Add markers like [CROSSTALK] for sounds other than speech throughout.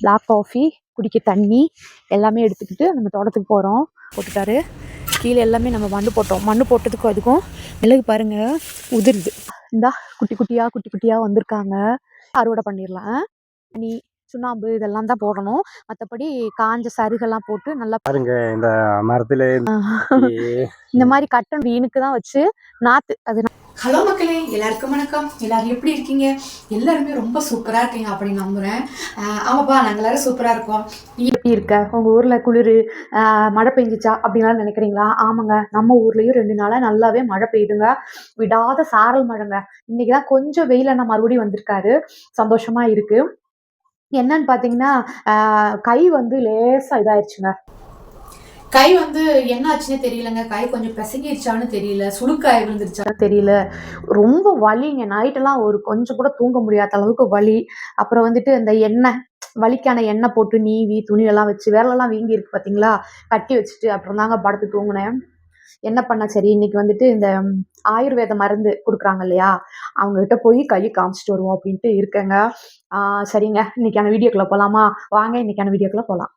Black coffee குடிக்க தண்ணி எல்லாமே எடுத்துக்கிட்டு நம்ம தோட்டத்துக்கு போகிறோம் போட்டுட்டாரு. கீழே எல்லாமே நம்ம மண்ணு போட்டோம். மண்ணு போட்டதுக்கும் அதுக்கும் மிளகு பாருங்க உதிருது. இந்தா குட்டி குட்டியாக குட்டி குட்டியாக வந்திருக்காங்க. அறுவடை பண்ணிடலாம். நீ சுண்ணாம்பு இதெல்லாம் தான் போடணும். மற்றபடி காஞ்ச சருகெல்லாம் போட்டு நல்லா பாருங்க இந்த மரத்துல இந்த மாதிரி கட்டன் வீணுக்கு தான் வச்சு நாத்து அது ஹலோ மக்களே எல்லாருக்கும் வணக்கம். எல்லாரும் எப்படி இருக்கீங்க? எல்லாருமே ரொம்ப சூப்பராக இருக்கீங்க அப்படின்னு நம்புகிறேன் ஆமாப்பா நாங்கள் எல்லாரும் சூப்பராக இருக்கோம். நீ எப்படி இருக்க? உங்கள் ஊரில் குளிர் மழை பெஞ்சிச்சா அப்படின்லாம் நினைக்கிறீங்களா? ஆமாங்க நம்ம ஊர்லேயும் ரெண்டு நாளாக நல்லாவே மழை பெய்யுதுங்க. விடாத சாரல் மழைங்க. இன்னைக்கு தான் கொஞ்சம் வெயில் நான் மறுபடியும் வந்திருக்காரு. சந்தோஷமாக இருக்குது என்னன்னு பார்த்தீங்கன்னா கை வந்து லேசாக இதாகிடுச்சுங்க கை வந்து என்ன ஆச்சுன்னு தெரியலங்க. கை கொஞ்சம் பிசங்கிருச்சான்னு தெரியல. சுழுக்காய் விழுந்துருச்சான்னு தெரியல. ரொம்ப வலிங்க. நைட்டெல்லாம் ஒரு கொஞ்சம் கூட தூங்க முடியாத அளவுக்கு வலி. அப்புறம் வந்துட்டு இந்த எண்ணெய் வலிக்கான எண்ணெய் போட்டு நீவி துணியெல்லாம் வச்சு வேலைலாம் வீங்கி இருக்கு பார்த்தீங்களா கட்டி வச்சுட்டு அப்புறம் தாங்க படுத்து தூங்கினேன். என்ன பண்ண சரி இன்னைக்கு வந்துட்டு இந்த ஆயுர்வேத மருந்து கொடுக்குறாங்க இல்லையா? அவங்க கிட்ட போய் கையை காமிச்சிட்டு வருவோம் அப்படின்ட்டு இருக்கேங்க. சரிங்க. இன்னைக்கான வீடியோக்குள்ள போகலாமா வாங்க இன்னைக்கான வீடியோக்குள்ள போகலாம்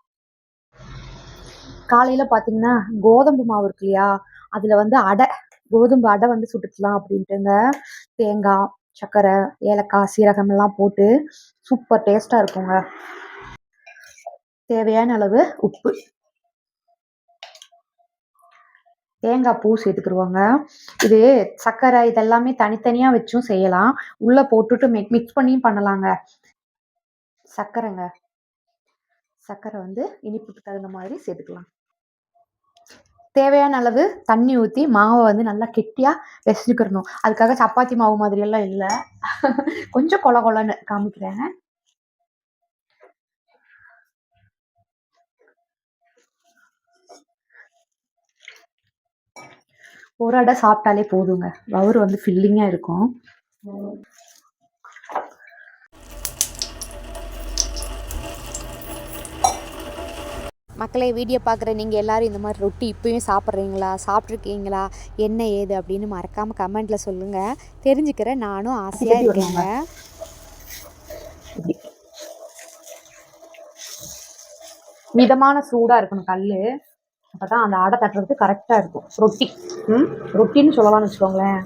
காலையில பார்த்தீங்கன்னா கோதம்பு மாவு இருக்கு இல்லையா? அதுல வந்து அடை கோதுமை அடை வந்து சுட்டுக்கலாம் அப்படின்ட்டுங்க. தேங்காய் சர்க்கரை ஏலக்காய் சீரகம் எல்லாம் போட்டு சூப்பர் டேஸ்டா இருக்குங்க. தேவையான அளவு உப்பு. தேங்காய் பூ சேர்த்துக்கிடுவாங்க இது சர்க்கரை இதெல்லாமே தனித்தனியாக வச்சும் செய்யலாம். உள்ளே போட்டுட்டு மிக் மிக்ஸ் பண்ணியும் பண்ணலாங்க. சர்க்கரைங்க. சர்க்கரை வந்து இனிப்புக்கு தகுந்த மாதிரி சேர்த்துக்கலாம். தேவையான அளவு தண்ணி ஊற்றி மாவை வந்து நல்லா கெட்டியாக பிசைஞ்சுக்கிறணும் அதுக்காக சப்பாத்தி மாவு மாதிரியெல்லாம் இல்லை. கொஞ்சம் கொல கொலன்னு காமிக்கிறேன். ஒரு அடை சாப்பிட்டாலே போதுங்க. வவுறு வந்து ஃபில்லிங்காக இருக்கும். மக்களே வீடியோ பார்க்குற நீங்கள் எல்லாரும் இந்த மாதிரி ரொட்டி இப்பயும் சாப்பிட்றீங்களா? சாப்பிட்ருக்கீங்களா? என்ன ஏது? அப்படின்னு மறக்காமல் கமெண்ட்டில் சொல்லுங்கள் தெரிஞ்சுக்கிறேன் நானும் ஆசையாக இருக்கேங்க. மிதமான சூடாக இருக்கணும் கல் அப்போ தான் அந்த அடை தட்டுறதுக்கு கரெக்டாக இருக்கும். ரொட்டி. ம்? ரொட்டின்னு சொல்லலாம்னு வச்சுக்கோங்களேன்.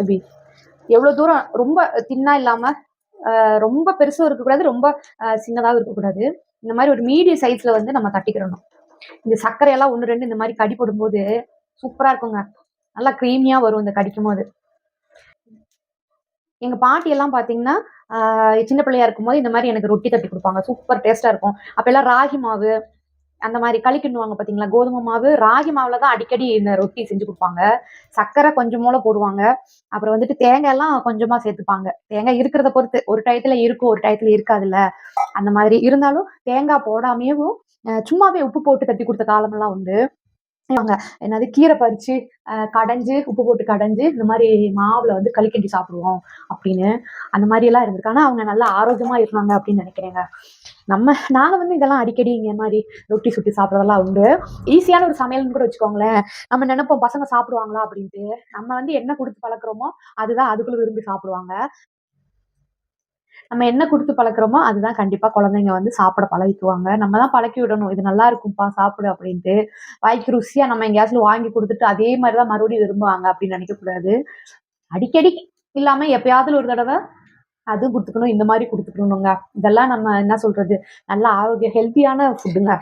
எப்படி? எவ்வளோ தூரம் ரொம்ப தின்னா இல்லாமல் ரொம்ப பெருசும் இருக்கக்கூடாது ரொம்ப சின்னதாகவும் இருக்கக்கூடாது. இந்த மாதிரி ஒரு மீடியம் சைஸில் வந்து நம்ம தட்டிக்கிறணும் இந்த சர்க்கரையெல்லாம் ஒன்று ரெண்டு இந்த மாதிரி கடி போடும்போது சூப்பராக இருக்குங்க. நல்லா க்ரீமியாக வரும் இந்த கடிக்கும் போது எங்கள் பாட்டியெல்லாம் பார்த்தீங்கன்னா சின்ன பிள்ளையா இருக்கும்போது இந்த மாதிரி எனக்கு ரொட்டி தட்டி கொடுப்பாங்க. சூப்பர் டேஸ்ட்டாக இருக்கும். அப்போ எல்லாம் ராகி மாவு அந்த மாதிரி களி கிண்டுவாங்க பார்த்தீங்களா கோதுமை மாவு ராகி மாவில் தான் அடிக்கடி இந்த ரொட்டி செஞ்சு கொடுப்பாங்க. சர்க்கரை கொஞ்சமோல போடுவாங்க. அப்புறம் வந்துட்டு தேங்காய் எல்லாம் கொஞ்சமாக சேர்த்துப்பாங்க. தேங்காய் இருக்கிறத பொறுத்து. ஒரு டயத்தில் இருக்கும் ஒரு டயத்தில் இருக்காதுல்ல. அந்த மாதிரி. இருந்தாலும் தேங்காய் போடாமையும் அஹ் சும்மாவே உப்பு போட்டு தட்டி கொடுத்த காலமெல்லாம் உண்டு. இவங்க என்னது? கீரை பறிச்சு கடைஞ்சு உப்பு போட்டு கடைஞ்சு இந்த மாதிரி மாவுல வந்து களி கிண்டி சாப்பிடுவோம் அப்படின்னு. அந்த மாதிரி எல்லாம் இருந்திருக்கு. ஆனா அவங்க நல்லா ஆரோக்கியமா இருந்தாங்க அப்படின்னு நினைக்கிறேங்க. நம்ம நாங்க வந்து இதெல்லாம் அடிக்கடி இங்க மாதிரி ரொட்டி சுட்டி சாப்பிட்றதெல்லாம் உண்டு. ஈஸியான ஒரு சமையல்னு கூட வச்சுக்கோங்களேன். நம்ம நினைப்போம் பசங்க சாப்பிடுவாங்களா அப்படின்ட்டு. நம்ம வந்து என்ன கொடுத்து பழக்கிறோமோ அதுதான் அதுக்குள்ள விரும்பி சாப்பிடுவாங்க. நம்ம என்ன கொடுத்து பழக்கிறோமோ அதுதான் கண்டிப்பா குழந்தைங்க வந்து சாப்பிட பழகிக்குவாங்க. நம்ம தான் பழக்கி விடணும். இது நல்லா இருக்கும்ப்பா சாப்பிடு அப்படின்ட்டு. வாய்க்கு ருசியா நம்ம எங்கேயாச்சும் வாங்கி கொடுத்துட்டு அதே மாதிரி தான் மறுபடியும் விரும்புவாங்க அப்படின்னு நினைக்கக்கூடாது. அடிக்கடி இல்லாம எப்பயாவது ஒரு தடவை அதுவும் கொடுத்துக்கணும் இந்த மாதிரி கொடுத்துக்கணுங்க இதெல்லாம் நம்ம என்ன சொல்றது? நல்ல ஆரோக்கிய ஹெல்த்தியான ஃபுட்டுங்க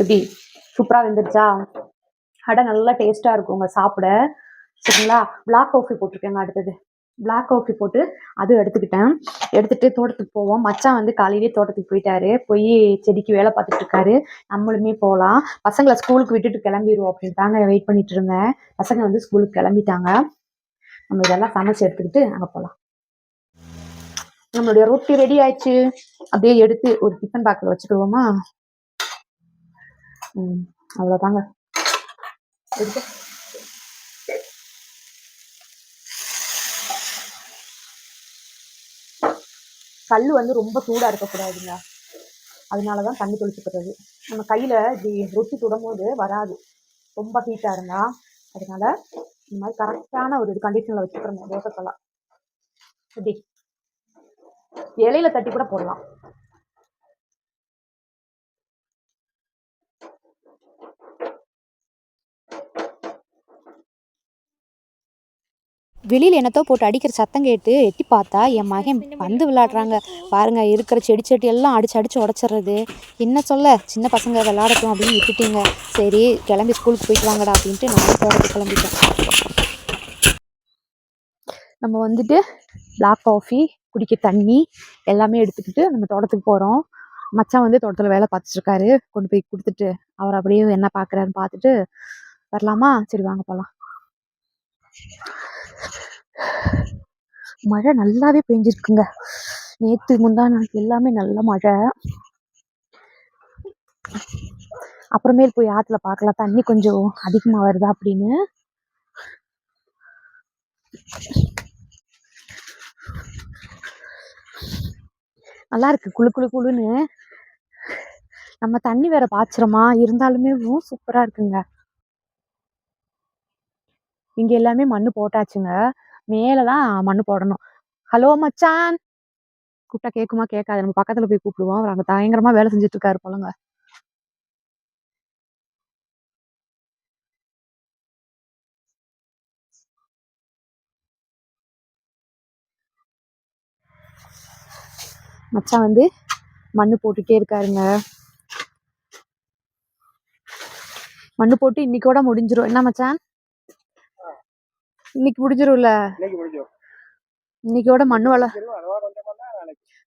எப்படி? சூப்பரா வெந்துருச்சா? அடை நல்லா டேஸ்டா இருக்குங்க சாப்பிட. சரிங்களா? பிளாக் காஃபி போட்டிருக்கேங்க அடுத்தது. பிளாக் காஃபி போட்டு அதுவும் எடுத்துக்கிட்டேன். எடுத்துட்டு தோட்டத்துக்கு போவோம். மச்சான் வந்து காலையிலேயே தோட்டத்துக்கு போயிட்டாரு. போய் செடிக்கு வேலை பார்த்துட்டு இருக்காரு. நம்மளுமே போகலாம் பசங்களை ஸ்கூலுக்கு விட்டுட்டு கிளம்பிடுவோம் அப்படின்னு தாங்க வெயிட் பண்ணிட்டு இருந்தேன். பசங்க வந்து ஸ்கூலுக்கு கிளம்பிட்டாங்க. நம்ம இதெல்லாம் சமைச்சு எடுத்துக்கிட்டு அங்கே போகலாம் நம்மளுடைய ரொட்டி ரெடி ஆயிடுச்சு. அப்படியே எடுத்து ஒரு டிஃபன் பாக்கில் வச்சுக்கிடுவோமா? ம் அவ்வளோதாங்க எடுத்து கல் வந்து ரொம்ப சூடாக இருக்கக்கூடாதுங்க. அதனால தான் தண்ணி தொளிச்சுக்கிறது. நம்ம கையில் இப்படி ரொட்டி சுடும்போது வராது. ரொம்ப ஹீட்டாக இருந்தால் அதனால இந்த மாதிரி கரெக்டான ஒரு இது கண்டிஷனில் வச்சுக்கிறோங்க தோசைக்கெல்லாம். இப்படி இலையில தட்டி கூட போடலாம். வெளியில் என்னத்தோ போட்டு அடிக்கிற சத்தம் கேட்டு எட்டி பார்த்தா என் மகன் வந்து விளையாடுறாங்க. பாருங்க இருக்கிற செடி செடி எல்லாம் அடிச்சு அடிச்சு உடச்சிடுறது. என்ன சொல்ல சின்ன பசங்க விளையாடட்டும் அப்படின்னு விட்டுட்டீங்க. சரி கிளம்பி ஸ்கூலுக்கு போயிட்டு வாங்கடா அப்படின்ட்டு நானும் தோட்டத்துக்கு கிளம்பிட்டேன். நம்ம வந்துட்டு பிளாக் காஃபி குடிக்க தண்ணி எல்லாமே எடுத்துக்கிட்டு நம்ம தோட்டத்துக்கு போகிறோம் மச்சான் வந்து தோட்டத்தில் வேலை பார்த்துட்டு இருக்காரு. கொண்டு போய் கொடுத்துட்டு அவர் அப்படியே என்ன பார்க்குறாருன்னு பார்த்துட்டு வரலாமா? சரி வாங்க போகலாம் மழை நல்லாவே பெஞ்சிருக்குங்க. நேற்று முந்தா நாள் எல்லாமே நல்ல மழை. அப்புறமேல் போய் ஆற்றுல பார்க்கலாம். தண்ணி கொஞ்சம் அதிகமாக வருதா அப்படின்னு. நல்லா இருக்கு. குளு குளு குளுன்னு. நம்ம தண்ணி வேற பாய்ச்சிரமா இருந்தாலுமே சூப்பரா இருக்குங்க. இங்க எல்லாமே மண்ணு போட்டாச்சுங்க. மேலதான் மண்ணு போடணும். ஹலோ மச்சான். கூப்பிட்டா கேட்குமா கேட்காது. நம்ம பக்கத்துல போய் கூப்பிடுவோம். அவர் அங்கே பயங்கரமா வேலை செஞ்சுட்டு இருக்காரு போலங்க. மச்சான் வந்து மண்ணு போட்டுட்டே இருக்காருங்க. மண்ணு போட்டு இன்னைக்கோட முடிஞ்சிரும். என்ன மச்சான்? இன்னைக்கு முடிஞ்சிரும்ல? இன்னைக்கோட மண்ணு வேலை.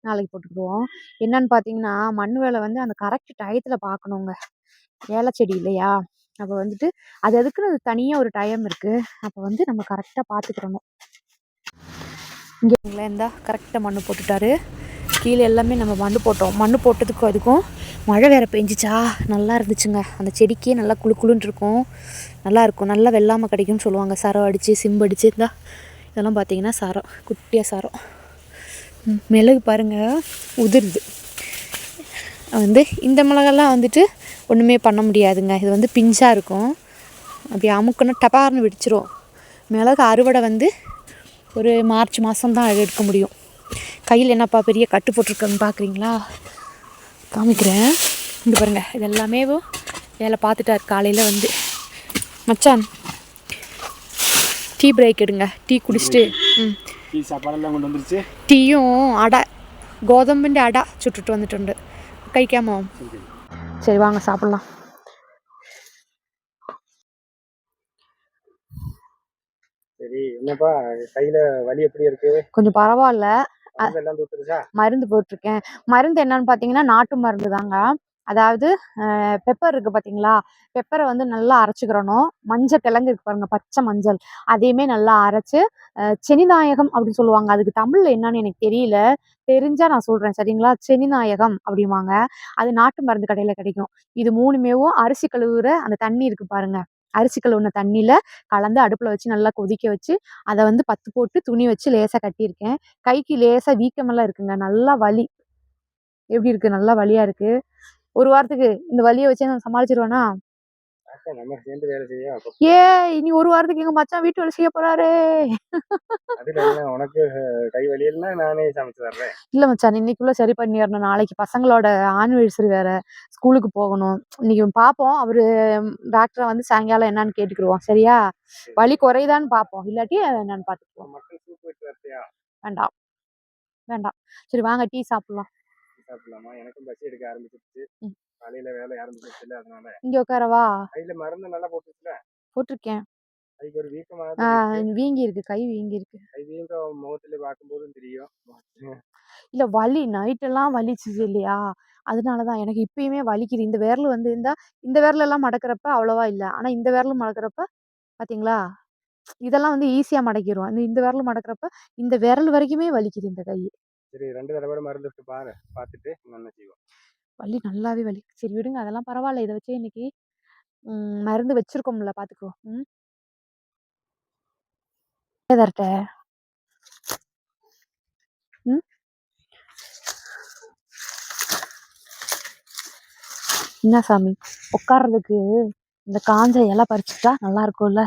நாளைக்கு போட்டுக்குவோம் என்னன்னு பார்த்தீங்கன்னா மண் வேலை வந்து அந்த கரெக்ட் டயத்தில் பார்க்கணுங்க ஏலை செடி இல்லையா? அப்போ வந்துட்டு அது அதுக்குன்னு அது தனியாக ஒரு டைம் இருக்குது அப்போ வந்து நம்ம கரெக்டாக பார்த்துக்கிறணும் இங்கே இருந்தா கரெக்டாக மண் போட்டுட்டாரு. கீழே எல்லாமே நம்ம மண் போட்டோம். மண் போட்டதுக்கும் அதுக்கும் மழை வேறு பெஞ்சிச்சா? நல்லா இருந்துச்சுங்க. அந்த செடிக்கே நல்லா குளு குழுன்னு இருக்கும். நல்லா இருக்கும். நல்லா வெள்ளாமை கிடைக்கும்னு சொல்லுவாங்க. சரம் அடித்து சிம்பு அடித்து இருந்தா இதெல்லாம் பார்த்தீங்கன்னா சரம். குட்டியாக சரம். மிளகு பாருங்க. உதிருது வந்து இந்த மிளகெல்லாம் வந்துட்டு ஒன்றுமே பண்ண முடியாதுங்க. இது வந்து பிஞ்சாக இருக்கும். அப்படி அமுக்குன்னா டபார்னு வெடிச்சிரும். மிளகு அறுவடை வந்து ஒரு மார்ச் மாதம் தான் எடுக்க முடியும். கையில் என்னப்பா பெரிய கட்டு போட்டிருக்கேன்னு பார்க்குறீங்களா? காமிக்கிறேன். இங்கே பாருங்கள் இது எல்லாமே வேலை பார்த்துட்டார் காலையில் வந்து. மச்சான் டீ பிரேக் எடுங்க. டீ குடிச்சிட்டு ம். டீ டீயும் அடை கோதம்பிൻ്റെ அடை சுட்டுட்டு வந்துട്ടുണ്ട് കഴിക്കാമോ? சரி வாங்க சாப்பிட்லாம். சரி என்னப்பா கையில வலி எப்படி இருக்கு? கொஞ்சம் பரவாயில்ல. மருந்து போட்டிருக்கேன். மருந்து என்னன்னு பார்த்தீங்கன்னா நாட்டு மருந்து தாங்க. அதாவது பெப்பர் இருக்கு பார்த்தீங்களா பெப்பரை வந்து நல்லா அரைச்சிக்கிறணும். மஞ்சள் கிழங்கு இருக்கு பாருங்க பச்சை மஞ்சள். அதையுமே நல்லா அரைச்சு செனிநாயகம் அப்படின்னு சொல்லுவாங்க. அதுக்கு தமிழ்ல என்னன்னு எனக்கு தெரியல. தெரிஞ்சா நான் சொல்றேன் சரிங்களா? செனிநாயகம் அப்படிம்பாங்க. அது நாட்டு மருந்து கடையில கிடைக்கும். இது மூணுமேவும் அரிசி கழுவுற அந்த தண்ணி இருக்கு பாருங்க. அரிசி கழுவுன தண்ணியில் கலந்து அடுப்பில் வச்சு நல்லா கொதிக்க வச்சு அதை வந்து பத்து போட்டு துணி வச்சு லேசாக கட்டியிருக்கேன். கைக்கு லேசாக வீக்கமெல்லாம் இருக்குங்க. நல்லா வலி. எப்படி இருக்குது நல்லா வலியாக இருக்குது ஒரு வாரத்துக்கு இந்த வலியை வச்சு நான் சமாளிச்சிருவேனா? நம்ம சேர்ந்து வேலை செய்ய அப்ப ஏ இனி ஒரு வாரத்துக்கு எங்க மச்சான் வீட்டு வேலை செய்ய போறாரே. அதுல என்ன உனக்கு கை வலி இல்லைன்னா நானே சமைச்சு தர்றேன். இல்ல மச்சான் இன்னைக்குள்ள சரி பண்ணிடணும் நாளைக்கு பசங்களோட ஆனிவர்சரி வேற ஸ்கூலுக்கு போகணும். இன்னைக்கு பார்ப்போம் அவரு டாக்டரை வந்து சாயங்காலம் என்னன்னு கேட்டுக்கிடுவோம் சரியா? வலி குறையுதான்னு பார்ப்போம் இல்லாட்டி என்னன்னு வரட்டியா? வேண்டாம். வேண்டாம். சரி வாங்க டீ சாப்பிடலாம். சாப்பிடலாமா? எனக்கும் பசி எடுக்க ஆரம்பிச்சிருச்சு. காலையில வேலை ஆரம்பிச்சிருச்சுல அதனால. இங்க உட்காரவா கையில மருந்து நல்லா போட்டுச்சுல போட்டிருக்கேன். கைக்கு ஒரு வீக்கமாக ஆஹ் வீங்கி இருக்கு. கை வீங்கி இருக்கு கை வீங்க முகத்துல பார்க்கும்போதும் தெரியும். இல்ல வலி நைட்டெல்லாம் வலிச்சுது இல்லையா? அதனாலதான் எனக்கு இப்பயுமே வலிக்குது. இந்த விரல் வந்து இருந்தா இந்த விரல் எல்லாம் மடக்கிறப்ப அவ்வளவா இல்ல. ஆனா இந்த விரல் மடக்கிறப்ப பாத்தீங்களா? இதெல்லாம் வந்து ஈஸியா மடக்கிரும். இந்த விரல் மடக்கிறப்ப இந்த விரல் வரைக்குமே வலிக்குது இந்த கை. சரி ரெண்டு தடவை மருந்து பாரு. பார்த்துட்டு என்ன செய்வோம்? வலி நல்லாவே வலி. சரி விடுங்க அதெல்லாம் பரவாயில்ல இதை வச்சு இன்னைக்கு மருந்து வச்சிருக்கோம்ல பாத்துக்கோ. ம்? தரட்ட ம்? என்ன சாமி? உட்கார்றதுக்கு இந்த காஞ்ச இலை பறிச்சுட்டா நல்லா இருக்கும்ல.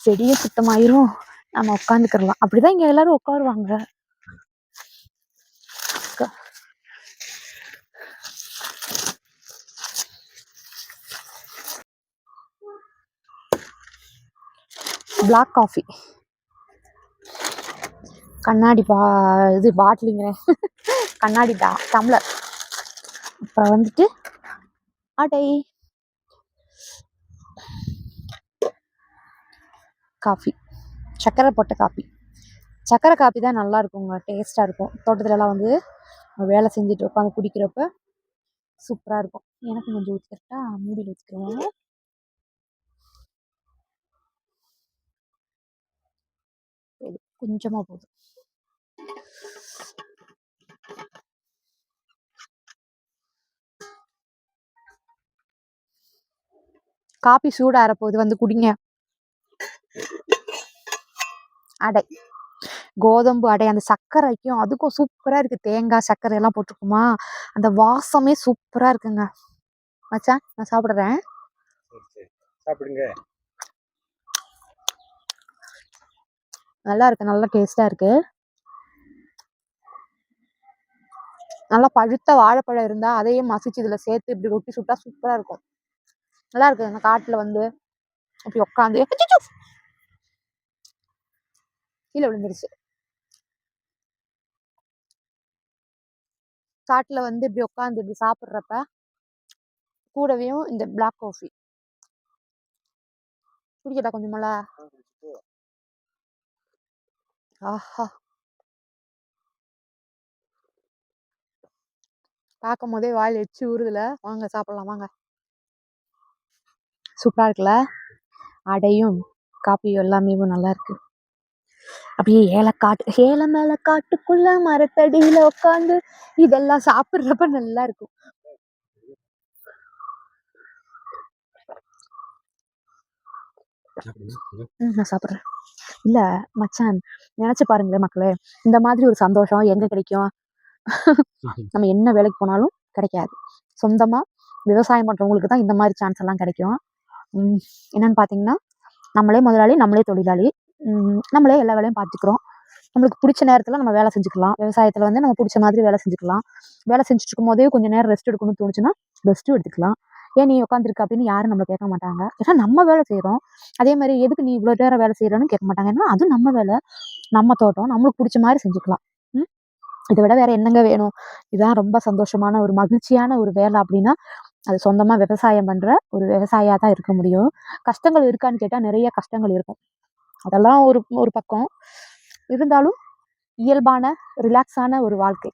செடியும் சுத்தமாயிரும். நம்ம உட்காந்துக்கிறலாம் அப்படிதான் இங்க எல்லாரும் உட்காருவாங்க. பிளாக் காஃபி கண்ணாடி பா இது பாட்டிலுங்கிறேன் கண்ணாடி டா டம்ளர் அப்புறம் வந்துட்டு அடை காஃபி சக்கரை போட்ட காஃபி சக்கரை காஃபி தான் நல்லா இருக்குங்க டேஸ்ட்டாக இருக்கும். தோட்டத்துலலாம் வந்து வேலை செஞ்சுட்டு உட்காந்து குடிக்கிறப்ப சூப்பராக இருக்கும். எனக்கு கொஞ்சம் ஊற்றிக்கிட்டா மூடியில் ஊற்றிக்கிறேன் போதும் கொஞ்சமாக போதும். காபி சூடாகிற போது வந்து குடிங்க. அடை. கோதம்பு அடை அந்த சர்க்கரைக்கும் அதுக்கும் சூப்பராக இருக்குது தேங்காய் சர்க்கரை எல்லாம் போட்டிருக்குமா? அந்த வாசமே சூப்பராக இருக்குங்க. மச்சான் நான் சாப்பிட்றேன். சாப்பிடுங்க. நல்லா இருக்கு நல்லா டேஸ்ட்டாக இருக்கு. நல்லா பழுத்த வாழைப்பழம் இருந்தா அதையும் மசிச்சு இதில் சேர்த்து இப்படி ரொட்டி சுட்டா சூப்பராக இருக்கும். நல்லா இருக்கு அந்த காட்டில் வந்து. இப்படி உட்காந்து கீழே விழுந்துருச்சு. காட்டில் வந்து இப்படி உட்காந்து இப்படி சாப்பிட்றப்ப கூடவேயும் இந்த பிளாக் காஃபி குடிக்கட்டா கொஞ்சமல்ல ஆஹா பார்க்கும் போதே வாயில் எச்சு ஊறுதுல வாங்க சாப்பிடலாம் வாங்க. சூப்பரா இருக்குல்ல? அடையும். காப்பியும் எல்லாமே நல்லா இருக்கு. அப்படியே ஏலக்காட்டு ஏல மேல காட்டுக்குள்ள மரத்தடியில உட்காந்து இதெல்லாம் சாப்பிட்றப்ப நல்லா இருக்கும். நான் சாப்பிட்றேன். இல்ல மச்சான் நினைச்சு பாருங்களேன் மக்களே இந்த மாதிரி ஒரு சந்தோஷம் எங்க கிடைக்கும்? நம்ம என்ன வேலைக்கு போனாலும் கிடைக்காது. சொந்தமா விவசாயம் பண்றவங்களுக்கு தான் இந்த மாதிரி சான்ஸ் எல்லாம் கிடைக்கும். என்னன்னு பாத்தீங்கன்னா நம்மளே முதலாளி நம்மளே தொழிலாளி. நம்மளே எல்லா வேலையும் பார்த்துக்கிறோம் நம்மளுக்கு பிடிச்ச நேரத்துல நம்ம வேலை செஞ்சுக்கலாம். விவசாயத்துல வந்து நம்ம பிடிச்ச மாதிரி வேலை செஞ்சுக்கலாம். வேலை செஞ்சுட்டு இருக்கும் போதே கொஞ்சம் நேரம் ரெஸ்ட் எடுக்கணும்னு தோணுச்சுன்னா ரெஸ்ட்டும் எடுத்துக்கலாம். ஏன் நீ உட்காந்துருக்க அப்படின்னு யாரும் நம்மளை கேட்க மாட்டாங்க. ஏன்னா நம்ம வேலை செய்கிறோம் அதே மாதிரி எதுக்கு நீ இவ்வளோ நேரம் வேலை செய்கிறோன்னு கேட்க மாட்டாங்க. ஏன்னா அது நம்ம வேலை. நம்ம தோட்டம். நம்மளுக்கு பிடிச்ச மாதிரி செஞ்சுக்கலாம். ம்? இதை விட வேற என்னங்க வேணும்? இதுதான் ரொம்ப சந்தோஷமான ஒரு மகிழ்ச்சியான ஒரு வேலை அப்படின்னா அது சொந்தமாக விவசாயம் பண்ணுற ஒரு விவசாயியாக தான் இருக்க முடியும். கஷ்டங்கள் இருக்கான்னு கேட்டால் நிறைய கஷ்டங்கள் இருக்கும். அதெல்லாம் ஒரு ஒரு பக்கம். இருந்தாலும் இயல்பான ரிலாக்ஸான ஒரு வாழ்க்கை.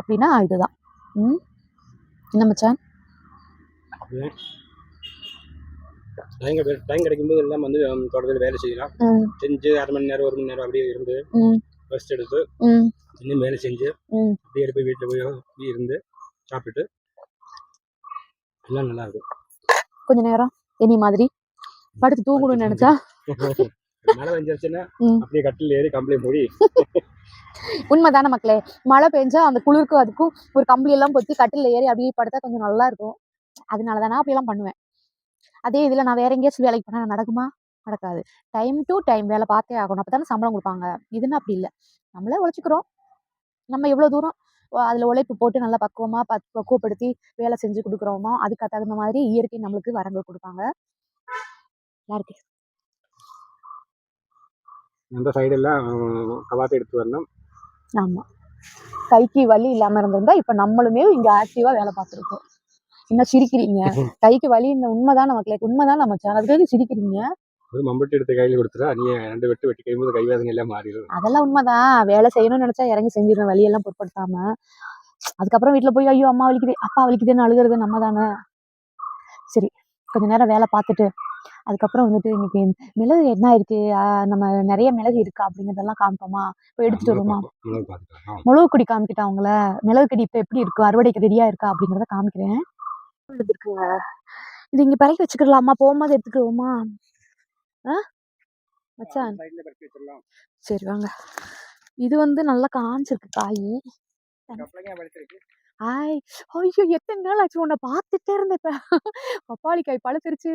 அப்படின்னா இதுதான். ம்? என்ன மச்சான்? டைம் டைம் கிடைக்கும்போது எல்லாம் வந்து தோட்டத்துல வேலை செய்யலாம். செஞ்சு அரை மணி நேரம் ஒரு மணி நேரம் அப்படியே இருந்து ரெஸ்ட் எடுத்து இன்னும் வேலை செஞ்சு அப்படியே போய் வீட்டில் போய் இருந்து சாப்பிட்டுட்டு எல்லாம் நல்லா இருக்கும். கொஞ்ச நேரம் இனி மாதிரி. படுத்து தூங்கணும்னு நினைச்சா? மழை வந்துருச்சுன்னா ம். அப்படியே கட்டில் ஏறி கம்ப்ளைண்ட் போடி உண்மைதானே மக்களே. மழை பெஞ்சா அந்த குளிருக்கும் அதுக்கும் ஒரு கம்பளி எல்லாம் பொத்தி கட்டில ஏறி அப்படியே படுத்தா கொஞ்சம் நல்லா இருக்கும். அதனால தான் நான் அப்படியெல்லாம் பண்ணுவேன். அதே இதுல நான் வேற எங்கேயாச்சும் வேலைக்கு போனா நடக்குமா? நடக்காது. டைம் டு டைம் வேலை பார்த்தே ஆகணும். அப்பதானே சம்பளம் கொடுப்பாங்க. இதுன்னா அப்படி இல்லை. நம்மளே உழைச்சிக்கிறோம். நம்ம எவ்வளவு தூரம் அதுல உழைப்பு போட்டு நல்லா பக்குவமா பக் பக்குவப்படுத்தி வேலை செஞ்சு கொடுக்குறோமோ அதுக்கு தகுந்த மாதிரி இயற்கை நம்மளுக்கு வரங்கள் கொடுப்பாங்க. இருக்கு அந்த சைடெல்லாம் கவாத்தை எடுத்து வரணும்? ஆமா. கைக்கு வலி இல்லாம இருந்திருந்தா இப்ப நம்மளுமே இங்க ஆக்டிவா வேலை பார்த்துருக்கோம். என்ன சிரிக்கிறீங்க? [LAUGHS] கைக்கு வலி இந்த உண்மைதான் நமக்கு. உண்மைதான் நம்ம அதுக்காக சிரிக்கிறீங்க? மம்பட்டி எடுத்து கையில் கொடுத்துட்டா நீ ரெண்டு வெட்டு வெட்டி கையும்போது கை வேதனை எல்லாம் மாறிடும். அதெல்லாம் உண்மைதான். வேலை செய்யணும்னு நினைச்சா இறங்கி செஞ்சிருவேன் வழியெல்லாம் பொருட்படுத்தாம. அதுக்கப்புறம் வீட்டுல போய் ஐயோ அம்மா வலிக்குது. அப்பா வலிக்குதுன்னு அழுகுறது நம்ம தானே சரி கொஞ்ச நேரம் வேலை பார்த்துட்டு அதுக்கப்புறம் வந்துட்டு இன்னைக்கு மிளகு என்ன இருக்கு? ஆஹ் நம்ம நிறைய மிளகு இருக்கா? அப்படிங்கறதெல்லாம் காமிப்போமா? போய் எடுத்துட்டு பார்த்துக்கலாம். மிளகு கொடி காமிக்கிட்டா அவங்கள? மிளகு கொடி இப்ப எப்படி இருக்கு? அறுவடைக்கு ரெடியா இருக்கா? அப்படிங்கறத காமிக்கிறேன். இருக்குங்க இது இங்க பறக்கி வச்சுக்கலாமா போகும்போது எடுத்துக்கிடுவோமா? ஆ? மச்சான். சரி வாங்க. இது வந்து நல்லா காஞ்சிருக்கு காய். ஆய் ஐயோ எத்தனை நாள் ஆச்சு? உன்னை பார்த்துட்டே இருந்தேன். இப்ப பப்பாளி காய் பழுத்துருச்சு.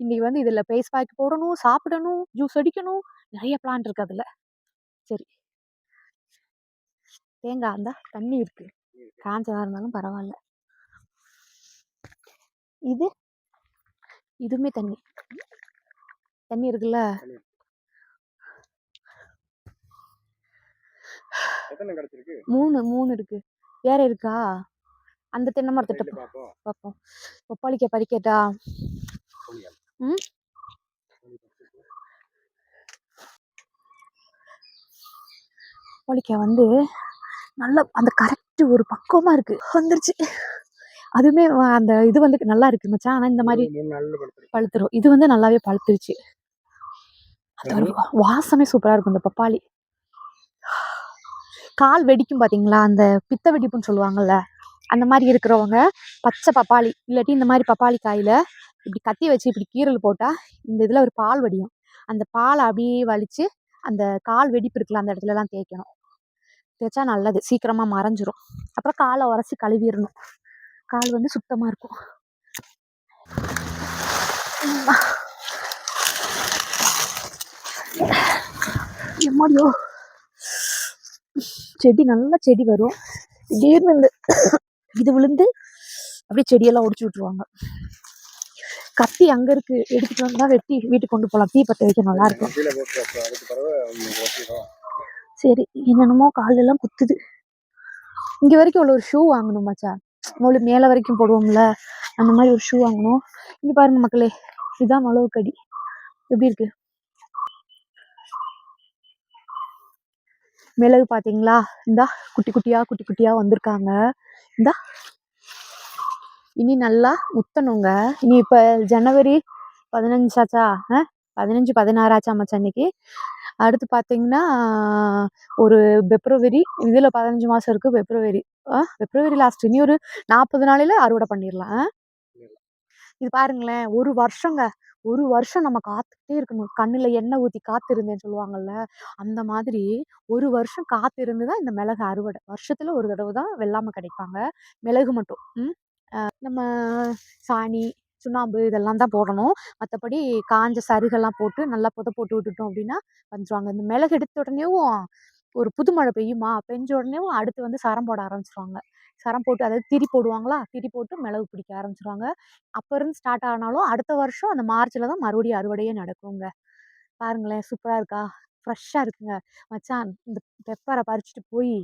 இன்னைக்கு வந்து இதில் பேஸ் பேக் போடணும் சாப்பிடணும் ஜூஸ் அடிக்கணும். நிறைய பிளான் இருக்கு அதில். சரி. தேங்காய் இருந்தா தண்ணி இருக்கு. காஞ்சதா இருந்தாலும் பரவாயில்ல. இது? இதுவுமே தண்ணி. தண்ணி இருக்குல்ல? மூணு மூணு இருக்கு. வேற இருக்கா? அந்த தென்னை மரத்திட்ட பார்ப்போம். பப்பாளிக்காய் பறிக்கட்டா? ம்? பப்பாளிக்காய் வந்து நல்ல அந்த கரெக்ட் ஒரு பக்குவமா இருக்கு. வந்துருச்சு. அதுவுமே அந்த இது வந்து நல்லா இருக்கு மச்சான். ஆனா இந்த மாதிரி பழுத்துரும். இது வந்து நல்லாவே பழுத்துருச்சு. அது ஒரு வா- வாசமே சூப்பரா இருக்கும் இந்த பப்பாளி. கால் வெடிக்கும் பாத்தீங்களா? அந்த பித்த வெடிப்புன்னு சொல்லுவாங்கல்ல அந்த மாதிரி இருக்கிறவங்க பச்சை பப்பாளி இல்லாட்டி இந்த மாதிரி பப்பாளி காயில இப்படி கத்தி வச்சு இப்படி கீறல் போட்டா இந்த இதுல ஒரு பால் வடியும். அந்த பாலை அப்படியே வலிச்சு அந்த கால் வெடிப்பு இருக்குல்ல அந்த இடத்துல எல்லாம் தேய்க்கணும். தேய்ச்சா நல்லது. சீக்கிரமா மறைஞ்சிரும். அப்புறம் காலை உரசி கழுவிடணும். கால் வந்து சுத்தமா இருக்கும். எம்மாடியோ? செடி நல்ல செடி வரும். திடீர்னு இந்த இது விழுந்து அப்படியே செடியெல்லாம் ஒடிச்சு விட்டுருவாங்க. கத்தி அங்க இருக்கு. எடுத்துட்டு வந்தா வெட்டி வீட்டுக்கு கொண்டு போகலாம் தீ பத்த வைக்க நல்லா இருக்கும். சரி என்னென்னமோ கால் எல்லாம் குத்துது. இங்க வரைக்கும் உள்ள ஒரு ஷூ வாங்கணும் மச்சான். உங்களுக்கு மேலே வரைக்கும் போடுவோம்ல அந்த மாதிரி ஒரு ஷூ வாங்கணும். இங்க பாருங்க மக்களே இதுதான் மிளகு கடி எப்படி இருக்கு? மிளகு பாத்தீங்களா? இந்தா குட்டி குட்டியா குட்டி குட்டியா வந்திருக்காங்க. இந்தா இனி நல்லா முத்தணுங்க இனி இப்ப ஜனவரி பதினஞ்சாச்சா பதினஞ்சு பதினாறாச்சா மச்சான் இன்னைக்கு? அடுத்து பாத்தீங்கன்னா ஒரு பிப்ரவரி இதுல பதினஞ்சு மாசம் இருக்கு பிப்ரவரி. பிப்ரவரி லாஸ்ட் இனி ஒரு நாற்பது நாளையில அறுவடை பண்ணிடலாம்? இது பாருங்களேன் ஒரு வருஷங்க ஒரு வருஷம் நம்ம காத்துக்கிட்டே இருக்கணும். கண்ணுல எண்ணெய் ஊத்தி காத்திருந்தேன்னு சொல்லுவாங்கல்ல அந்த மாதிரி ஒரு வருஷம் காத்திருந்து தான் இந்த மிளகு அறுவடை. வருஷத்துல ஒரு தடவை தான் வெள்ளாமை கிடைப்பாங்க. மிளகு மட்டும். நம்ம சாணி சுண்ணாம்பு இதெல்லாம் தான் போடணும். மற்றபடி காஞ்ச சருகெல்லாம் போட்டு நல்லா புதை போட்டு விட்டுட்டோம் அப்படின்னா வந்துடுவாங்க இந்த மிளகு எடுத்த உடனேவும் ஒரு புது மழை பெய்யுமா? பெஞ்ச உடனேவும் அடுத்து வந்து சரம் போட ஆரம்பிச்சிருவாங்க. சரம் போட்டு அதாவது திரி போடுவாங்களா? திரி போட்டு மிளகு பிடிக்க ஆரம்பிச்சிருவாங்க. அப்போ இருந்து ஸ்டார்ட் ஆனாலும் அடுத்த வருஷம் அந்த மார்ச்சில் தான் மறுபடியும் அறுவடையே நடக்குங்க. பாருங்களேன் சூப்பராக இருக்கா? ஃப்ரெஷ்ஷாக இருக்குங்க. மச்சான் இந்த பெப்பரை பறிச்சுட்டு போய்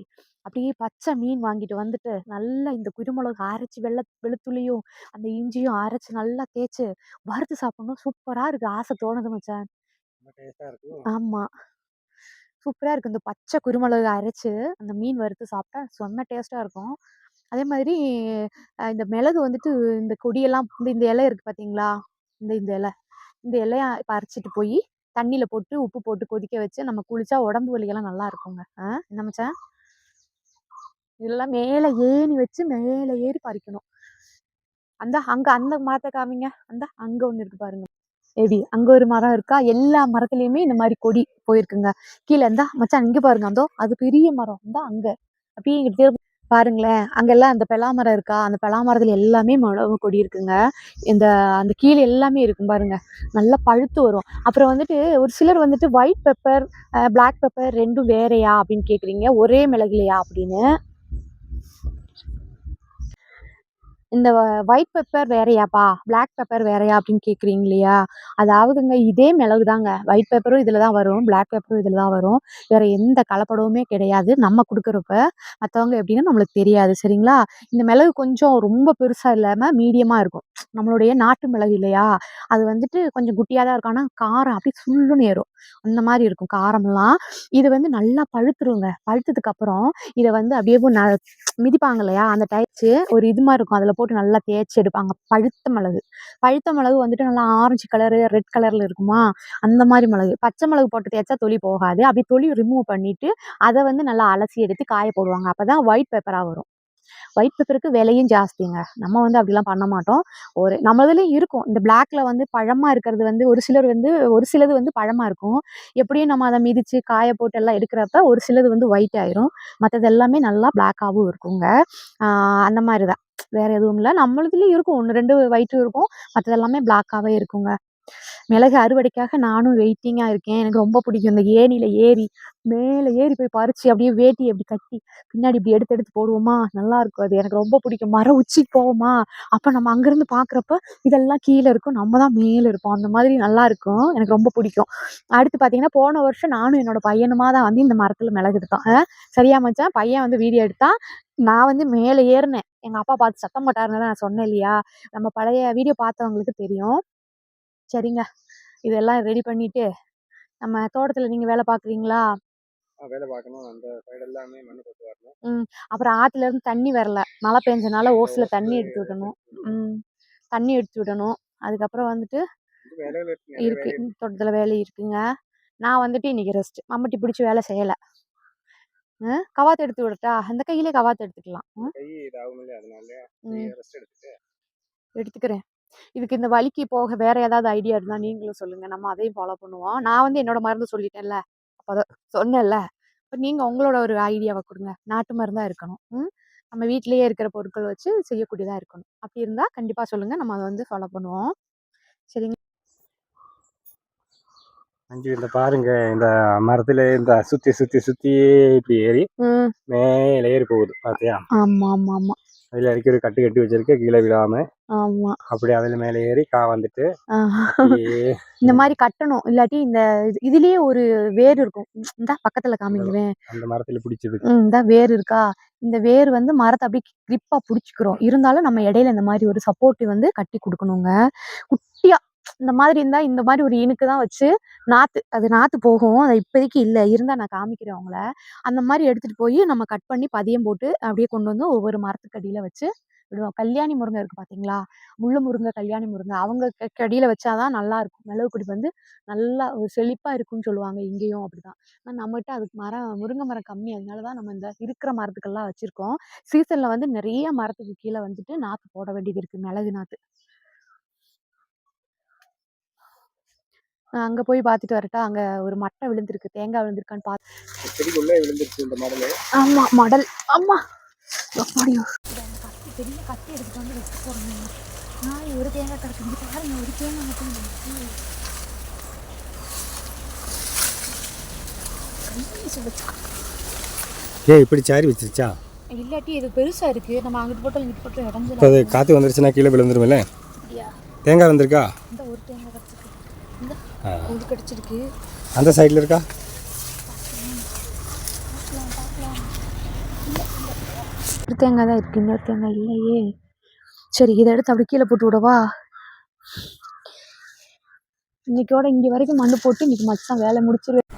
அப்படியே பச்சை மீன் வாங்கிட்டு வந்துட்டு நல்லா இந்த குருமிளகு அரைச்சி வெள்ள வெளுத்துள்ளியும் அந்த இஞ்சியும் அரைச்சி நல்லா தேய்ச்சி வறுத்து சாப்பிடணும். சூப்பரா இருக்கு. ஆசை தோணுது மச்சான். ரொம்ப டேஸ்டா இருக்கும் ஆமா. சூப்பரா இருக்கு. இந்த பச்சை குருமிளகு அரைச்சு அந்த மீன் வறுத்து சாப்பிட்டா செம்ம டேஸ்டா இருக்கும். அதே மாதிரி இந்த மிளகு வந்துட்டு இந்த கொடியெல்லாம் இந்த இந்த இலை இருக்கு பாத்தீங்களா? இந்த இந்த இலை. இந்த இலைய பறிச்சுட்டு போய் தண்ணியில போட்டு உப்பு போட்டு கொதிக்க வச்சு நம்ம குளிச்சா உடம்பு வலியெல்லாம் நல்லா இருக்குங்க. ஆ என்ன மச்சான் இதெல்லாம் மேலே ஏணி வச்சு மேலே ஏறி பறிக்கணும். அந்த அங்க அந்த மரத்தை காமிங்க. அந்த அங்க ஒண்ணு இருக்கு பாருங்க. எப்படி அங்க ஒரு மரம் இருக்கா? எல்லா மரத்துலயுமே இந்த மாதிரி கொடி போயிருக்குங்க. கீழே இருந்தா மச்சான் இங்க பாருங்க அந்தோ அது பெரிய மரம். இந்த அங்க. அப்படியே இங்க பாருங்களேன் அங்கெல்லாம் அந்த பலாமரம் இருக்கா? அந்த பலாமரத்துல எல்லாமே மிளகு கொடி இருக்குங்க. இந்த அந்த கீழே எல்லாமே இருக்கும் பாருங்க. நல்லா பழுத்து வரும். அப்புறம் வந்துட்டு ஒரு சிலர் வந்துட்டு ஒயிட் பெப்பர் பிளாக் பெப்பர் ரெண்டும் வேறயா அப்படின்னு கேட்குறீங்க ஒரே மிளகுலையா அப்படின்னு? இந்த ஒயிட் பெப்பர் வேறையாப்பா? பிளாக் பெப்பர் வேறயா அப்படின்னு கேட்குறீங்க இல்லையா? அதாவதுங்க இதே மிளகு தாங்க ஒயிட் பெப்பரும் இதில் தான் வரும். பிளாக் பெப்பரும் இதில் தான் வரும். வேறு எந்த கலப்படமுமே கிடையாது. நம்ம கொடுக்குறப்ப மற்றவங்க எப்படின்னு நம்மளுக்கு தெரியாது. சரிங்களா? இந்த மிளகு கொஞ்சம் ரொம்ப பெருசாக இல்லாமல் மீடியமாக இருக்கும். நம்மளுடைய நாட்டு மிளகு இல்லையா? அது வந்துட்டு கொஞ்சம் குட்டியாக தான் இருக்கும். ஆனால் காரம் அப்படியே சுள்ளுன்னு ஏறும். அந்த மாதிரி இருக்கும். காரமெல்லாம் இது வந்து நல்லா பழுத்துருங்க. பழுத்ததுக்கு அப்புறம் இதை வந்து அப்படியே ந மிதிப்பாங்க இல்லையா? அந்த டைச்சு ஒரு இது மாதிரி இருக்கும். அதில் போட்டு நல்லா தேய்ச்சி எடுப்பாங்க. பழுத்த மிளகு. பழுத்த மிளகு வந்துட்டு நல்லா ஆரஞ்சு கலரு ரெட் கலரில் இருக்குமா? அந்த மாதிரி மிளகு. பச்சை மிளகு போட்டு தேய்ச்சா தொலி போகாது. அப்படியே தொலி ரிமூவ் பண்ணிவிட்டு அதை வந்து நல்லா அலசி எடுத்து காய போடுவாங்க. அப்போ தான் ஒயிட் பேப்பராக வரும். ஒயிட் பேப்பருக்கு விலையும் ஜாஸ்திங்க. நம்ம வந்து அப்படிலாம் பண்ண மாட்டோம். ஒரு நம்மளதுலேயும் இருக்கும். இந்த பிளாக்ல வந்து பழமாக இருக்கிறது வந்து ஒரு சிலர் வந்து ஒரு சிலது வந்து பழமாக இருக்கும். எப்படியும் நம்ம அதை மிதித்து காய போட்டு எல்லாம் எடுக்கிறப்ப ஒரு சிலது வந்து ஒயிட் ஆயிரும். மற்றது எல்லாமே நல்லா பிளாக்காகவும் இருக்குங்க. அந்த மாதிரி தான். வேற எதுவும் இல்லை. நம்மளதுலேயும் இருக்கும். ஒன்று ரெண்டு ஒயிட்டும் இருக்கும். மற்றது எல்லாமே பிளாக்காகவே இருக்குங்க. மிளகு அறுவடைக்காக நானும் வெயிட்டிங்காக இருக்கேன். எனக்கு ரொம்ப பிடிக்கும். இந்த ஏணியில் ஏறி மேலே ஏறி போய் பறித்து அப்படியே வேட்டி அப்படி கட்டி பின்னாடி இப்படி எடுத்து எடுத்து போடுவோமா? நல்லா இருக்கும் அது. எனக்கு ரொம்ப பிடிக்கும். மரம் உச்சிக்கு போவோமா? அப்போ நம்ம அங்கேருந்து பார்க்குறப்ப இதெல்லாம் கீழே இருக்கும். நம்ம தான் மேலே இருப்போம். அந்த மாதிரி நல்லாயிருக்கும் எனக்கு ரொம்ப பிடிக்கும். அடுத்து பார்த்தீங்கன்னா போன வருஷம் நானும் என்னோட பையனுமா தான் வந்து இந்த மரத்தில் மிளகு எடுத்தான் சரியாக சரியா மச்சான்? பையன் வந்து வீடியோ எடுத்தான் நான் வந்து மேலே ஏறினேன். எங்கள் அப்பா பார்த்து சத்தம் போட்டாருன்னு நான் சொன்னேன் இல்லையா? நம்ம பழைய வீடியோ பார்த்தவங்களுக்கு தெரியும். சரிங்க. இதெல்லாம் ரெடி பண்ணிட்டு நம்ம தோட்டத்தில் நீங்கள் வேலை பார்க்குறீங்களா? வேலை பார்க்கணும். அந்த சைடு எல்லாமே மண்ணு போட்டு வரணும். அப்புறம் ஆத்துல இருந்து தண்ணி வரல. மழை பெஞ்சனால ஓஸில் தண்ணி எடுத்து விடணும். ம். தண்ணி எடுத்து விடணும். அதுக்கப்புறம் வந்துட்டு இருக்கு. தோட்டத்தில் வேலை இருக்குங்க. நான் வந்துட்டு இன்னைக்கு ரெஸ்ட் மம்மட்டி பிடிச்சி வேலை செய்யலை. கவாத்து எடுத்து விடட்டா? அந்த கையிலே கவாத்து எடுத்துக்கலாம். ம், ம் எடுத்துக்கிறேன். இதுக்கு இந்த வலிக்கு போக வேற ஏதாவது ஐடியா இருந்தா நீங்களும் சொல்லுங்க. நம்ம அதையும் ஃபாலோ பண்ணுவோம். நான் வந்து என்னோட மருந்து சொல்லிட்டேன்ல. அப்போ அதை சொன்னேன்ல. இப்போ நீங்க உங்களோட ஒரு ஐடியாவை கொடுங்க. நாட்டு மருந்தா இருக்கணும். நம்ம வீட்டிலேயே இருக்கிற பொருட்கள் வச்சு செய்யக்கூடியதா இருக்கணும். அப்படி இருந்தா கண்டிப்பா சொல்லுங்க. நம்ம அதை வந்து ஃபாலோ பண்ணுவோம். சரிங்க. அஞ்சு இந்த பாருங்க. இந்த மரத்துல இந்த சுத்தி சுத்தி சுத்தி இப்படி ஏறி மேலே ஏறி போகுது. பாத்தியா? ஆமா ஆமா ஆமா. அதுல ஒரு கட்டு கட்டி வச்சிருக்கு. கீழே விழாம ஆமா. அப்படி அதுல மேலே ஏறி கா வந்துட்டு இந்த மாதிரி கட்டணும். இல்லாட்டி இந்த இது- இதுலயே ஒரு வேர் இருக்கும். இந்த பக்கத்துல காமிக்குவேன் அந்த மரத்துல பிடிச்சது. இந்த வேர் இருக்கா? இந்த வேர் வந்து மரத்தை அப்படியே கிரிப்பா பிடிச்சிக்கிறோம். இருந்தாலும் நம்ம இடையில இந்த மாதிரி ஒரு சப்போர்ட் வந்து கட்டி கொடுக்கணுங்க. குட்டியா இந்த மாதிரி இருந்தா இந்த மாதிரி ஒரு இனுக்கு தான் வச்சு நாத்து அது நாத்து போகும். அது இப்போதைக்கு இல்லை. இருந்தா நான் காமிக்கிறேன் உங்கள. அந்த மாதிரி எடுத்துட்டு போய் நம்ம கட் பண்ணி பதியம் போட்டு அப்படியே கொண்டு வந்து ஒவ்வொரு மரத்துக்கு அடியில வச்சு விடுவோம் கல்யாணி முருங்கை இருக்கு பாத்தீங்களா? முள்ளு முருங்கை கல்யாணி முருங்கை. அவங்க கடியில வச்சாதான் நல்லா இருக்கும். மிளகு குடி வந்து நல்லா ஒரு செழிப்பா இருக்கும்னு சொல்லுவாங்க இங்கேயும் அப்படிதான். ஆனா நம்மகிட்ட அதுக்கு மரம் முருங்கை மரம் கம்மி. அதனால தான் நம்ம இந்த இருக்கிற மரத்துக்கெல்லாம் வச்சிருக்கோம். சீசன்ல வந்து நிறைய மரத்துக்கு கீழே வந்துட்டு நாத்து போட வேண்டியது இருக்கு. மிளகு நாத்து. நான் அங்க போய் பார்த்துட்டு வரட்டா. அங்க ஒரு மட்டை விழுந்திருக்கு. தேங்காய் விழுந்திருக்கான்னு பார்த்து விழுந்துருச்சு இந்த மடலு ஆமா மடல். ஆமா எப்பாடியோ பெரிய கத்தி எடுத்துட்டு வந்து வச்சு போறேன் நாய் ஒரு தேங்காய் கிடக்கு பாருங்க ஒரு தேங்காய் மட்டும். ஏ இப்படி சாரி வச்சிருச்சா? இல்லாட்டி இது பெருசா இருக்கு. நம்ம அங்கிட்டு போட்டோம் இங்கிட்டு போட்டோம் இப்போ இடைஞ்சல அது காற்று வந்துருச்சுன்னா கீழே விழுந்துருமில்ல? தேங்காய் வந்திருக்கா? இந்த ஒரு தேங்காய் கிடச்சிருக்கு. இந்த. ஒரு கிடச்சிருக்கு. அந்த சைடில் இருக்கா? ஒரு தேங்காய் தான் இருக்கு. இன்னொரு தேங்காய் இல்லையே. சரி இதை எடுத்து அப்படி கீழே போட்டு விடவா? இன்னைக்கோட இங்க வரைக்கும் மண்ணு போட்டு இன்னைக்கு மச்சான் வேலை முடிச்சிருவேன்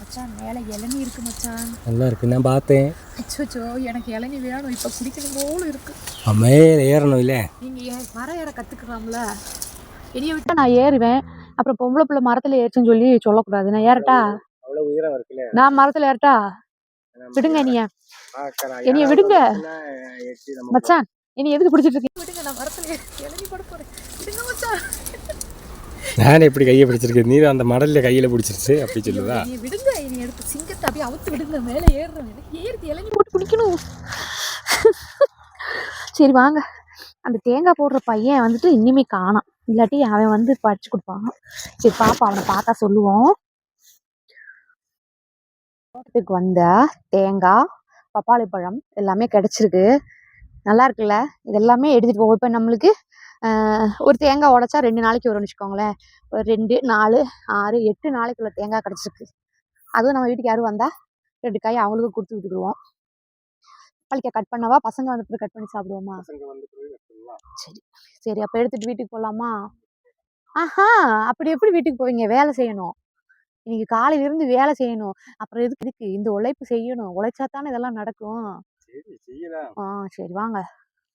மச்சான் மேலே இளநீ இருக்கு மச்சான். நல்லா இருக்கு நான் பார்த்தேன். அச்சோ எனக்கு இளநீ வேணும். இப்போ குடிக்கணும் போல இருக்கு. மேலே ஏறணும் இல்லை? நீங்க ஏ- மரம் ஏற கத்துக்கலாம்ல? என்னைய விட்டா நான் ஏறுவேன். அப்புறம் பொம்பளை பிள்ளை மரத்துல ஏறுச்சுன்னு சொல்லி சொல்லக்கூடாது. நான் ஏறட்டா? அவ்வளோ உயரம் இருக்குல்ல நான் மரத்துல ஏறட்டா? விடுங்க நீங்க என்னைய விடுங்க. மச்சான் என்னை எதுக்கு பிடிச்சிட்டு இருக்கீங்க விடுங்க நான் மரத்துல இளநீ போட போறேன். விடுங்க மச்சான். நான் எப்படி கையை பிடிச்சிருக்கு நீ அந்த மடலில் கையில் பிடிச்சிருச்சு அப்படி சொல்லுதா? விடுங்க என்னை எடுத்து சிங்கத்தை அப்படியே அவுத்து விடுங்க மேலே ஏறுறோம் எனக்கு ஏறுது இளநீ போட்டு குடிக்கணும் சரி வாங்க. அந்த தேங்காய் போடுற பையன் வந்துட்டு இனிமே காணாம். இல்லாட்டி அவன் வந்து படிச்சு கொடுப்பான். சரி பாப்பா அவனை பார்த்தா சொல்லுவோம். தோட்டத்துக்கு வந்த தேங்காய் பப்பாளி பழம் எல்லாமே கிடைச்சிருக்கு. நல்லா இருக்குல்ல? இது எல்லாமே எடுத்துட்டு போவோம் இப்போ நம்மளுக்கு ஒரு தேங்காய் உடைச்சா ரெண்டு நாளைக்கு வரும்னு வச்சுக்கோங்களேன். ஒரு ரெண்டு நாலு ஆறு எட்டு நாளைக்குள்ள தேங்காய் கிடச்சிருக்கு. அதுவும் நம்ம வீட்டுக்கு யாரும் வந்தா ரெண்டு காய் அவங்களுக்கு கொடுத்து விட்டுக்குருவோம் பழிக்க கட் பண்ணவா? பசங்க வந்து கட் பண்ணி சாப்பிடுவோமா? சரி சரி அப்போ எடுத்துட்டு வீட்டுக்கு போகலாமா ஆஹா! அப்படி எப்படி வீட்டுக்கு போவீங்க? வேலை செய்யணும். இன்னைக்கு காலையில இருந்து வேலை செய்யணும். அப்புறம் எதுக்கு இதுக்கு இந்த உழைப்பு செய்யணும். உழைச்சா தானே இதெல்லாம் நடக்கும். ஆ சரி வாங்க.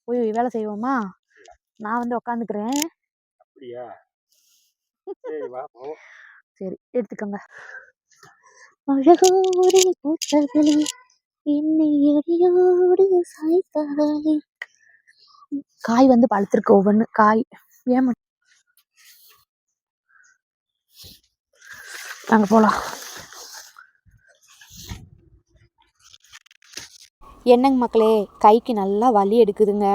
போய் வேலை செய்வோமா? நான் வந்து உக்காந்துக்கிறேன். அப்படியா? சரி எடுத்துக்கோங்க. அழகோடு பூத்தகளே என்னை அடியோடு சாய்த்தாளே. காய் வந்து பழுத்திருக்கு ஒவ்வொன்று காய். ஏன் நாங்க போலாம் என்னங்க மக்களே கைக்கு நல்லா வலி எடுக்குதுங்க.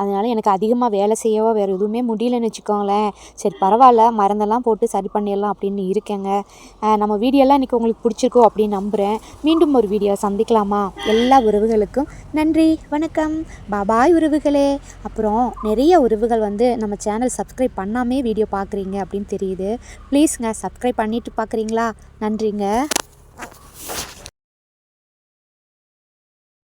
அதனால் எனக்கு அதிகமாக வேலை செய்யவோ வேறு எதுவுமே முடியலன்னு வச்சுக்கோங்களேன். சரி பரவாயில்ல மருந்தெல்லாம் போட்டு சரி பண்ணிடலாம் அப்படின்னு இருக்கேங்க. நம்ம வீடியோலாம் இன்றைக்கி உங்களுக்கு பிடிச்சிருக்கோம் அப்படின்னு நம்புகிறேன் மீண்டும் ஒரு வீடியோ சந்திக்கலாமா? எல்லா உறவுகளுக்கும் நன்றி வணக்கம். பாபாய் உறவுகளே. அப்புறம் நிறைய உறவுகள் வந்து நம்ம சேனல் சப்ஸ்கிரைப் பண்ணாமே வீடியோ பார்க்குறீங்க அப்படின்னு தெரியுது. ப்ளீஸ்ங்க சப்ஸ்கிரைப் பண்ணிவிட்டு பார்க்குறீங்களா? நன்றிங்க.